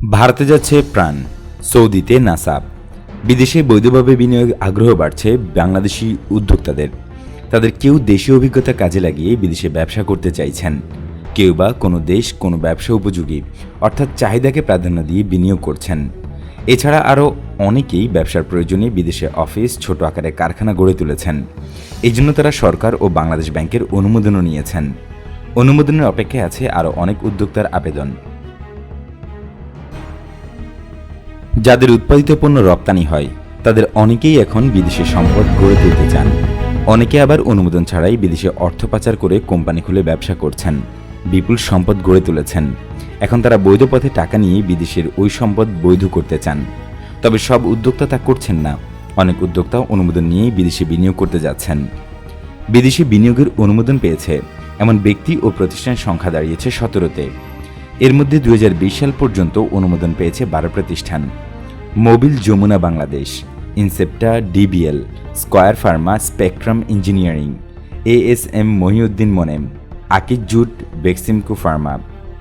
ভারতে যাচ্ছে প্রাণ, সৌদিতে নাসাব। বিদেশে বৈধভাবে বিনিয়োগ আগ্রহ বাড়ছে বাংলাদেশি উদ্যোক্তাদের। তাদের কেউ দেশীয় অভিজ্ঞতা কাজে লাগিয়ে বিদেশে ব্যবসা করতে চাইছেন। কেউ বা কোনো দেশ কোনো ব্যবসা উপযোগী, অর্থাৎ চাহিদাকে প্রাধান্য দিয়ে বিনিয়োগ করছেন। এছাড়া আরও অনেকেই ব্যবসার প্রয়োজনে বিদেশে অফিস, ছোট আকারে কারখানা গড়ে তুলেছেন। এই জন্য তারা সরকার ও বাংলাদেশ ব্যাংকের অনুমোদনও নিয়েছেন। অনুমোদনের অপেক্ষায় আছে আরও অনেক উদ্যোক্তার আবেদন। যাদের উৎপাদিত পণ্য রপ্তানি হয়, তাদের অনেকেই এখন বিদেশে সম্পদ গড়ে তুলতে চান। অনেকে আবার অনুমোদন ছাড়াই বিদেশে অর্থ পাচার করে কোম্পানি খুলে ব্যবসা করছেন। বিপুল সম্পদ গড়ে তুলেছেন। এখন তারা বৈধ পথে টাকা নিয়ে বিদেশের ওই সম্পদ বৈধ করতে চান। তবে সব উদ্যোক্তা তা করছেন না। অনেক উদ্যোক্তা অনুমোদন নিয়েই বিদেশে বিনিয়োগ করতে যাচ্ছেন। বিদেশি বিনিয়োগের অনুমোদন পেয়েছে। এমন ব্যক্তি ও প্রতিষ্ঠানের সংখ্যা দাঁড়িয়েছে সতেরোতে। এর মধ্যে দু হাজার বিশ সাল পর্যন্ত অনুমোদন পেয়েছে বারো প্রতিষ্ঠান। Mobil Jamuna Bangladesh, Incepta, DBL, Square Pharma, Spectrum Engineering, ASM Mohiuddin Monem, Akij jute, Beximco Pharma,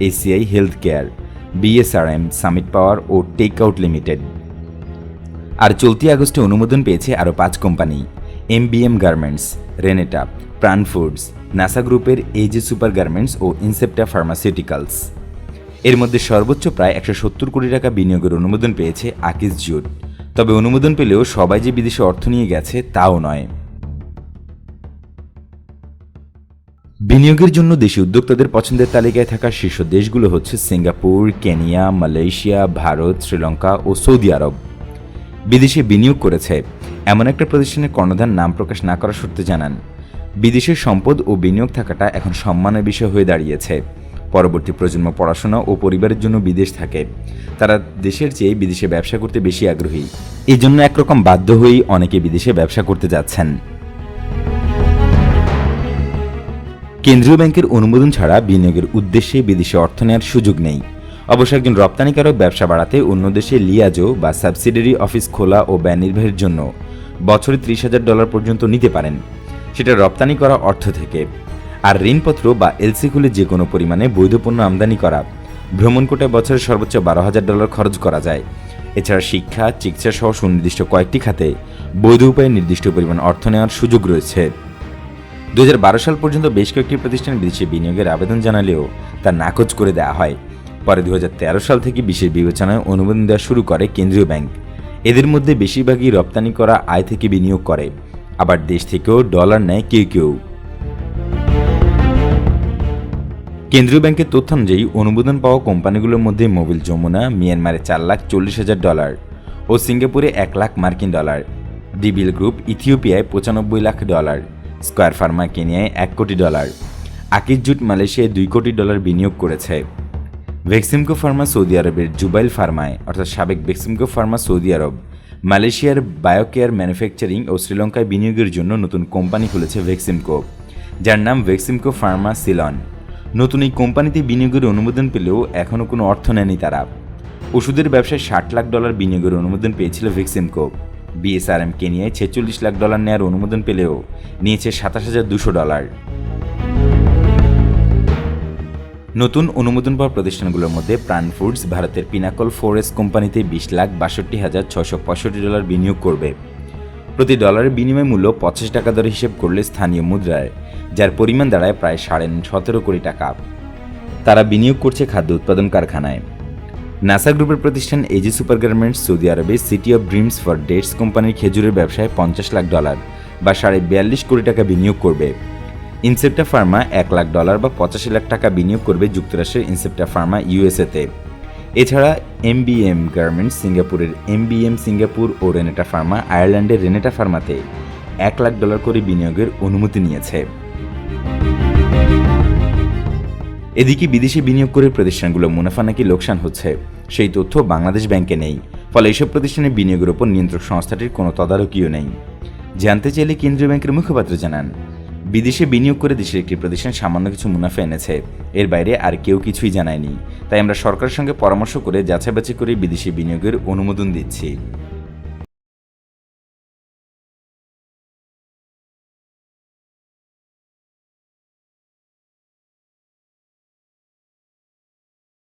ACI health care BSRM, Summit Power ও টেক আউট লিমিটেড। আর চলতি আগস্টে অনুমোদন পেয়েছে আরও পাঁচ company M MBM garments, Renata, Pran foods, Nassa গ্রুপের AJ super garments ও Incepta pharmaceuticals. এর মধ্যে সর্বোচ্চ প্রায় একশো সত্তর কোটি টাকা বিনিয়োগের অনুমোদন পেয়েছে আকিজ জুট তবে অনুমোদন পেলেও সবাই যে বিদেশে অর্থ নিয়ে গেছে, তাও নয়। বিনিয়োগের জন্য দেশি উদ্যোক্তাদের পছন্দের তালিকায় থাকা শীর্ষ দেশগুলো হচ্ছে Singapore, Kenya, Malaysia, Bharat, Sri Lanka ও সৌদি আরব। বিদেশে বিনিয়োগ করেছে এমন একটা প্রতিষ্ঠানের কর্ণধার নাম প্রকাশ না করার সত্ত্বে জানান। বিদেশের সম্পদ ও বিনিয়োগ থাকাটা এখন সম্মানের বিষয় হয়ে দাঁড়িয়েছে। পরবর্তী প্রজন্ম পড়াশোনা ও পরিবারের জন্য বিদেশ থাকে। তারা দেশের চেয়ে বিদেশে ব্যবসা করতে বেশি আগ্রহী। এই জন্য একরকম বাধ্য হয়েই অনেকে বিদেশে ব্যবসা করতে যাচ্ছেন। কেন্দ্রীয় ব্যাংকের অনুমোদন ছাড়া বিনিয়োগের উদ্দেশ্যে বিদেশে অর্থ নেওয়ার সুযোগ নেই। অবশ্য একজন রপ্তানিকারক ব্যবসা বাড়াতে অন্য দেশে লিয়াজো বা সাবসিডারি অফিস খোলা ও ব্যয় নির্বাহের জন্য বছরে ত্রিশ হাজার ডলার পর্যন্ত নিতে পারেন। সেটা রপ্তানি করা অর্থ থেকে। আর ঋণপত্র বা এলসি খুলে যে কোনো পরিমাণে বৈধ পণ্য আমদানি করা। ভ্রমণ কোটায় বছরে সর্বোচ্চ বারো হাজার ডলার খরচ করা যায়। এছাড়া শিক্ষা চিকিৎসা সহ সুনির্দিষ্ট কয়েকটি খাতে বৈধ উপায়ে নির্দিষ্ট পরিমাণ অর্থ নেওয়ার সুযোগ রয়েছে। দু হাজার বারো সাল পর্যন্ত বেশ কয়েকটি প্রতিষ্ঠান বিদেশে বিনিয়োগের আবেদন জানালেও তা নাকচ করে দেওয়া হয়। পরে দু হাজার তেরো সাল থেকে বিশেষ বিবেচনায় অনুমোদন দেওয়া শুরু করে কেন্দ্রীয় ব্যাংক। এদের মধ্যে বেশিরভাগই রপ্তানি করা আয় থেকে বিনিয়োগ করে। আবার দেশ থেকেও ডলার নেয় কেউ কেউ। কেন্দ্রীয় ব্যাংকের তথ্য অনুযায়ী অনুমোদন পাওয়া কোম্পানিগুলোর মধ্যে মোবিল যমুনা, মিয়ানমারে চার লাখ চল্লিশ হাজার ডলার ও সিঙ্গাপুরে এক লাখ মার্কিন ডলার। ডিবিল গ্রুপ ইথিওপিয়ায় পঁচানব্বই লাখ ডলার, স্কয়ার ফার্মা কেনিয়ায় এক কোটি ডলার আকিজ জুট মালয়েশিয়ায় দুই কোটি ডলার বিনিয়োগ করেছে। ভেক্সিমকো ফার্মা সৌদি আরবের জুবাইল ফার্মায়, অর্থাৎ সাবেক ভেক্সিমকো ফার্মা সৌদি আরব, মালয়েশিয়ার বায়োকেয়ার ম্যানুফ্যাকচারিং ও শ্রীলঙ্কায় বিনিয়োগের জন্য নতুন কোম্পানি খুলেছে ভেক্সিমকো, যার নাম ভেক্সিমকো ফার্মা সিলন। নতুন এই কোম্পানিতে বিনিয়োগের অনুমোদন পেলেও এখনও কোনো অর্থ নেয়নি তারা। ওষুধের ব্যবসায় ষাট লাখ ডলার বিনিয়োগের অনুমোদন পেয়েছিল ভেক্সিমকো। বিএসআরএম কেনিয়ায় ছেচল্লিশ লাখ ডলার নেয়ার অনুমোদন পেলেও নিয়েছে সাতাশ হাজার দুশো ডলার। নতুন অনুমোদন পাওয়া প্রতিষ্ঠানগুলোর মধ্যে প্রাণ ফুডস, ভারতের পিনাকল ফোরেস্ট কোম্পানিতে বিশ লাখ বাষট্টি হাজার ছশো পঁয়ষট্টি ডলার বিনিয়োগ করবে। প্রতি ডলারের বিনিময় মূল্য পঁচাশ টাকা দরে হিসেব করলে স্থানীয় মুদ্রায়, যার পরিমাণ দাঁড়ায় প্রায় সাড়ে সতেরো কোটি টাকা। তারা বিনিয়োগ করছে খাদ্য উৎপাদন কারখানায়। নাসা গ্রুপের প্রতিষ্ঠান এজি সুপার গার্মেন্টস সৌদি আরবে city of dreams for dates কোম্পানির খেজুরের ব্যবসায় পঞ্চাশ লাখ ডলার বা সাড়ে বিয়াল্লিশ কোটি টাকা বিনিয়োগ করবে। ইনসেপ্টা ফার্মা এক লাখ ডলার বা পঁচাশি লাখ টাকা বিনিয়োগ করবে যুক্তরাষ্ট্রের ইনসেপ্টা ফার্মা ইউএসএতে এছাড়া এমবিএম গার্মেন্টস সিঙ্গাপুরের এমবিএম সিঙ্গাপুর ও রেনেটা ফার্মা আয়ারল্যান্ডের রেনেটা ফার্মাতে এক লাখ ডলার করে বিনিয়োগের অনুমতি নিয়েছে। এদিকে বিদেশে বিনিয়োগ করে প্রতিষ্ঠানগুলো মুনাফা নাকি লোকসান হচ্ছে, সেই তথ্য বাংলাদেশ ব্যাংকে নেই। ফলে এসব প্রতিষ্ঠানের বিনিয়োগের ওপর নিয়ন্ত্রক সংস্থাটির কোনো তদারকিও নেই। জানতে চাইলে কেন্দ্রীয় ব্যাংকের মুখপাত্র জানান। বিদেশে বিনিয়োগ করে দেশের একটি প্রতিষ্ঠান সামান্য কিছু মুনাফা এনেছে। এর বাইরে আর কেউ কিছুই জানায়নি। তাই আমরা সরকারের সঙ্গে পরামর্শ করে যাচাই বাছাই করে বিদেশি বিনিয়োগের অনুমোদন দিচ্ছি।